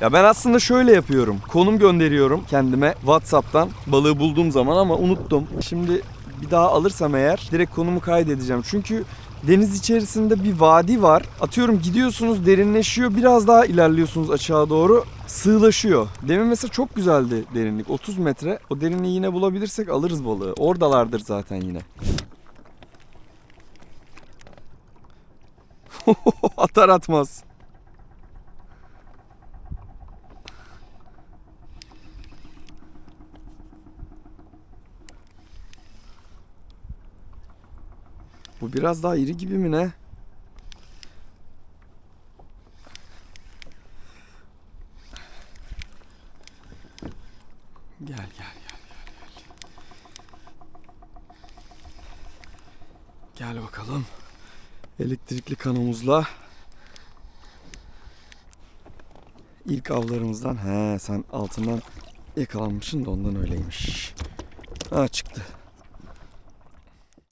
Ya ben aslında şöyle yapıyorum. Konum gönderiyorum kendime WhatsApp'tan balığı bulduğum zaman ama unuttum. Şimdi bir daha alırsam eğer direkt konumu kaydedeceğim. Çünkü deniz içerisinde bir vadi var. Atıyorum gidiyorsunuz derinleşiyor. Biraz daha ilerliyorsunuz aşağı doğru. Sığlaşıyor. Demin mesela çok güzeldi derinlik. 30 metre. O derinliği yine bulabilirsek alırız balığı. Oradalardır zaten yine. Atar atmaz. Bu biraz daha iri gibi mi ne? Gel gel gel gel gel. Gel bakalım. Elektrikli kanomuzla ilk avlarımızdan he sen altından yakalanmışsın da ondan öyleymiş. Ha çıktı.